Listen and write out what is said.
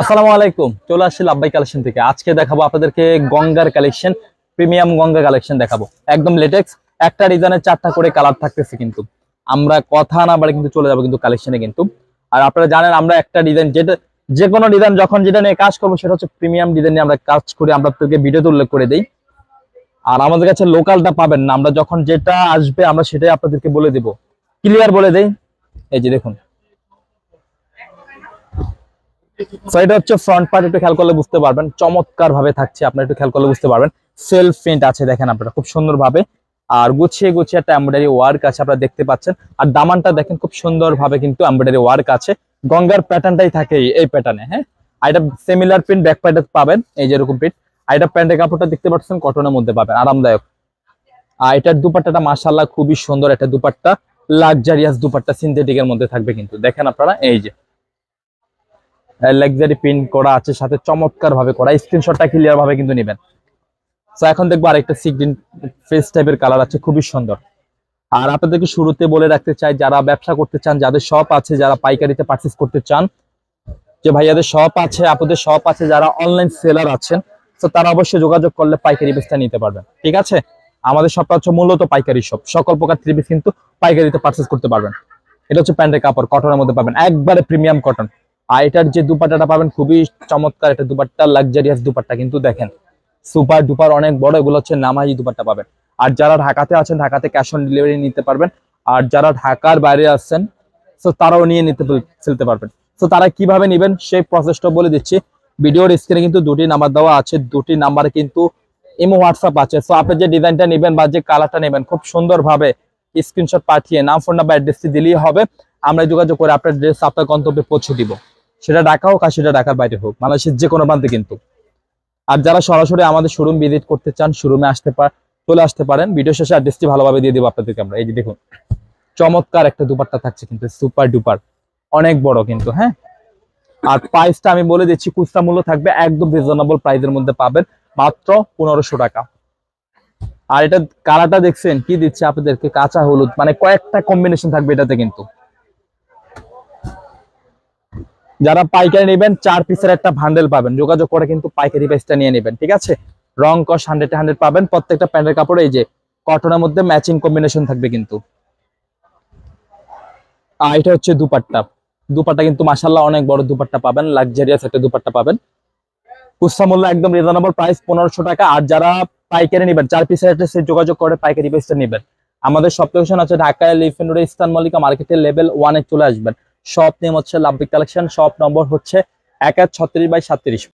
আসসালামু আলাইকুম, চলে আসছি লাভবাই কালেকশন থেকে। আজকে দেখাবো আপনাদেরকে গঙ্গার কালেকশন, প্রিমিয়াম গঙ্গা কালেকশন দেখাবো। একদম লেটেক্স, একটা ডিজাইনের চারটা করে কালার থাকতেছে কিন্তু। আমরা কথা না বাড়ি কিন্তু চলে যাব কিন্তু কালেকশনে কিন্তু। আর আপনারা জানেন, আমরা একটা ডিজাইন যেটা যে কোনো ডিজাইন যখন যেটা নিয়ে কাজ করব, সেটা হচ্ছে প্রিমিয়াম ডিজাইন নিয়ে আমরা কাজ করি। আমরা তোকে ভিডিওতে উল্লেখ করে দিই। আর আমাদের কাছে লোকালটা পাবেন না। আমরা যখন যেটা আসবে, আমরা সেটাই আপনাদেরকে বলে দিব। ক্লিয়ার বলে দেই। এই যে দেখুন। So, এটা হচ্ছে ফ্রন্ট পার্ট একটু খেয়াল করলে বুঝতে পারবেন। চমৎকার ভাবে থাকছে আপনারা একটু খেয়াল করলে বুঝতে পারবেন। সেলফ প্রিন্ট আছে দেখেন আপনারা খুব সুন্দর ভাবে আর গুছিয়ে গুছিয়ে একটা এমব্রয়ডারি ওয়ার্ক আছে আপনারা দেখতে পাচ্ছেন। আর দামানটা দেখেন খুব সুন্দর ভাবে কিন্তু এমব্রয়ডারি ওয়ার্ক আছে। গঙ্গার প্যাটার্নটাই থাকে এই- প্যাটার্নে হ্যাঁ? আর এটা সিমিলার প্রিন্ট ব্যাক প্যাটার্ন পাবেন এই যেরকম প্রিন্ট আর এটা প্যান্টের কাপড়টা দেখতে পাচ্ছেন কটনের মধ্যে পাবেন আরামদায়ক। আর এটার দুপাট্টাটা মাশাল্লাহ খুবই সুন্দর একটা দুপাট্টা। লাক্সারিয়াস দুপাট্টা সিনথেটিকের মধ্যে থাকবে কিন্তু। দেখেন আপনারা এই যে। লাক্সারি প্রিন্ট করা আছে, সাথে চমৎকার ভাবে করা। স্ক্রিনশটটা ক্লিয়ার ভাবে কিন্তু নেবেন। তো এখন দেখব আরেকটা সিগ্রিন ফেস টাইপের কালার আছে, খুবই সুন্দর। আর আপনাদেরকে শুরুতে বলে রাখতে চাই, যারা ব্যবসা করতে চান, যাদের শপ আছে, যারা পাইকারিতে পারচেস করতে চান, যে ভাইয়াদের শপ আছে, আপনাদের শপ আছে, যারা অনলাইন সেলার আছেন তো তারা অবশ্যই যোগাযোগ করলে পাইকারি বেচটা নিতে পারবেন। ঠিক আছে? আমাদের শপটা হচ্ছে মূলত পাইকারি শপ সকল প্রকার থ্রি পিস কিন্তু পাইকারিতে পারচেস করতে পারবেন। এটা হচ্ছে প্যান্টের কাপড় কটনের মধ্যে পাবেন। একবারে প্রিমিয়াম কটন আর এটার যে দুপাট্টাটা পাবেন খুবই চমৎকার একটা দুপাট্টা লাক্সারিয়াস দুপাট্টা। কিন্তু দেখেন, সুপার ডুপার অনেক বড়, এগুলো হচ্ছে নামাজি দুপাট্টা পাবেন। আর যারা ঢাকাতে আছেন, ঢাকাতে ক্যাশ অন ডেলিভারি নিতে পারবেন। আর যারা ঢাকার বাইরে আছেন তো তারাও নিয়ে নিতে ফেলতে পারবেন। তো তারা কীভাবে নেবেন, সেই প্রসেসটা বলে দিচ্ছি। ভিডিওর স্ক্রিনে কিন্তু দুটি নাম্বার দেওয়া আছে। দুটি নাম্বারে কিন্তু ইমো হোয়াটসঅ্যাপ আছে। সো আপনি যে ডিজাইনটা নেবেন বা যে কালারটা নেবেন, খুব সুন্দরভাবে স্ক্রিনশট পাঠিয়ে নাম ফোন নাম্বার অ্যাড্রেসটি দিলেই হবে। আমরা যোগাযোগ করে আপনার ড্রেস আপনার গন্তব্যে পৌঁছে দিব। সেটা ঢাকা হোক আর সেটা ঢাকার বাইরে হোক, বাংলাদেশের যে কোনো প্রান্তে কিন্তু। আর যারা সরাসরি আমাদের শোরুম ভিজিট করতে চান শোরুমে আসতে পার চলে আসতে পারেন। ভিডিও শেষে অ্যাড্রেসটি ভালোভাবে দিয়ে দেবো আপনাদেরকে আমরা। এই যে দেখুন, চমৎকার একটা দুপারটা থাকছে কিন্তু সুপার ডুপার অনেক বড় কিন্তু হ্যাঁ? আর প্রাইসটা আমি বলে দিচ্ছি, খুচরা মূল্য থাকবে একদম রিজনেবল প্রাইসের মধ্যে পাবেন, মাত্র পনেরোশো টাকা। আর এটা কালারটা দেখছেন, কি দিচ্ছে আপনাদেরকে? কাঁচা হলুদ মানে কয়েকটা কম্বিনেশন থাকবে এটাতে কিন্তু। যারা পাইকারি নেবেন, চার পিসের একটা ভান্ডেল পাবেন। যোগাযোগ করে কিন্তু পাইকারি প্রাইসটা নিয়ে নেবেন, ঠিক আছে? রং কস হান্ড্রেড হান্ড্রেড পাবেন, প্রত্যেকটা প্যান্টের কাপড় এই যে কটনের মধ্যে ম্যাচিং কম্বিনেশন থাকবে কিন্তু। আর এটা হচ্ছে দুপাট্টা। দুপাট্টা কিন্তু মাসাল্লাহ অনেক বড় দুপাট্টা পাবেন লাক্সারিয়াস একটা দুপাট্টা পাবেন। খুচরা মূল্য একদম রিজনেবল প্রাইস পনেরোশো টাকা। আর যারা পাইকারি নেবেন, চার পিসের একটা যোগাযোগ করে পাইকারি প্রাইসটা নেবেন। আমাদের সব লোকেশন আছে ঢাকায় লিফেন রোড ইস্টার্ন মল্লিকা মার্কেটের লেভেল ওয়ানে চলে আসবেন। শপ নেম হচ্ছে লাভবিক কালেকশন শপ নম্বর হচ্ছে এক এক ছত্রিশ বাই সাতত্রিশ।